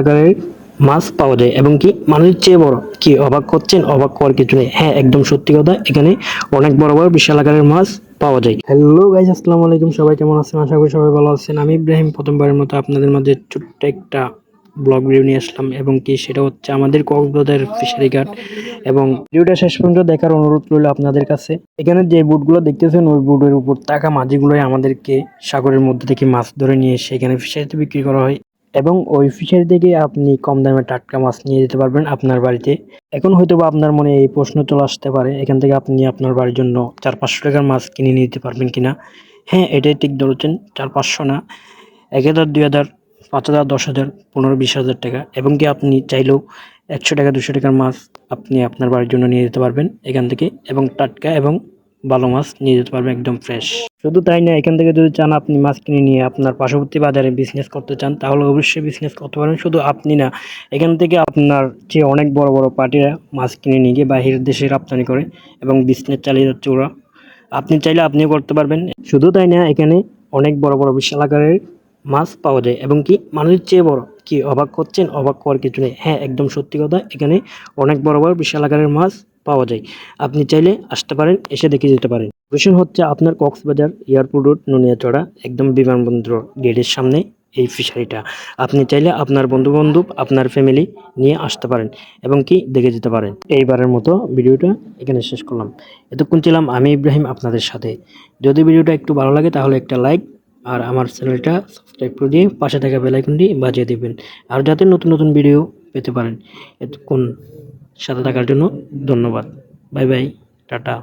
আকারের মাছ পাওয়া যায় এবং কি মানুষের চেয়ে বড়। কি অবাক করছেন? অবাক করার কিছু নেই। হ্যাঁ একদম সত্যি কথা। এখানে অনেক বড় বড় বিশাল আকারের মাছ পাওয়া যায়। হ্যালো গাইজ আসসালামু আলাইকুম। সবাই কেমন আছেন? আশা করি সবাই ভালো আছেন। আমি ইব্রাহিম। প্রথমবারের মতো আপনাদের মাঝে ছোট্ট একটা ব্লগ ভিডিও নিয়ে আসলাম এবং কি সেটা হচ্ছে আমাদের কক্সবাজার ফিশারি ঘাট এবং ভিডিওটা শেষ পর্যন্ত দেখার অনুরোধ রইল আপনাদের কাছে। এখানে যে বুটগুলো দেখতেছেন, ওই বুটের উপর থাকা মাঝিগুলোই আমাদেরকে সাগরের মধ্যে থেকে মাছ ধরে নিয়ে এসে এখানে ফিশারিতে বিক্রি করা হয়। এবং ওই ফিশারি থেকে আপনি কম দামে টাটকা মাছ নিয়ে যেতে পারবেন আপনার বাড়িতে। এখন হয়তো বা আপনার মনে এই প্রশ্ন চলে আসতে পারে, এখান থেকে আপনি আপনার বাড়ির জন্য চার পাঁচশো টাকার মাছ কিনে নিতে পারবেন কিনা? হ্যাঁ এটাই ঠিক ধরেছেন, চার পাঁচশো না, এক হাজার, দুই হাজার, পাঁচ হাজার, দশ হাজার, পনেরো, বিশ হাজার টাকা। এবং কি আপনি চাইলেও একশো টাকা, দুশো টাকার মাছ আপনি আপনার বাড়ির জন্য নিয়ে যেতে পারবেন এখান থেকে। এবং টাটকা এবং ভালো মাছ নিয়ে যেতে পারবেন একদম ফ্রেশ শুধু তাই না, এখান থেকে যদি চান আপনি মাছ কিনে নিয়ে আপনার পার্শ্ববর্তী বাজারে বিজনেস করতে চান, তাহলে অবশ্যই বিজনেস করতে পারেন। শুধু আপনি না, এখান থেকে আপনার যে অনেক বড় বড় পার্টিরা মাছ কিনে নিয়ে গিয়ে বাহিরের দেশে রপ্তানি করে এবং বিজনেস চালিয়ে যাচ্ছে ওরা। আপনি চাইলে আপনিও করতে পারবেন। শুধু তাই না, এখানে অনেক বড় বড় বিশাল আকারের মাছ পাওয়া যায় এবং কি মানুষের চেয়ে বড়। কি অবাক করছেন অবাক করার কিছু নেই। হ্যাঁ একদম সত্যি কথা, এখানে অনেক বড় বড় বিশাল আকারের মাছ পাওয়া যায়। আপনি চাইলে আসতে পারেন, এসে দেখে যেতে পারেন। লোকেশন হচ্ছে আপনার কক্সবাজার এয়ারপোর্ট রোড, নুনিয়াচড়া, একদম বিমানবন্দর গেটের সামনে এই ফিশারিটা আপনি চাইলে আপনার বন্ধু বান্ধব আপনার ফ্যামিলি নিয়ে আসতে পারেন এবং কি দেখে যেতে পারেন। এইবারের মতো ভিডিওটা এখানে শেষ করলাম। এতক্ষণ ছিলাম আমি ইব্রাহিম আপনাদের সাথে। যদি ভিডিওটা একটু ভালো লাগে তাহলে একটা লাইক আর আমার চ্যানেলটা সাবস্ক্রাইব করে দিয়ে পাশে থাকা বেলাইকনটি বাজিয়ে দেবেন। আর যাতে নতুন নতুন ভিডিও পেতে পারেন। এতক্ষণ সাথে থাকার জন্য ধন্যবাদ। Bye bye tata.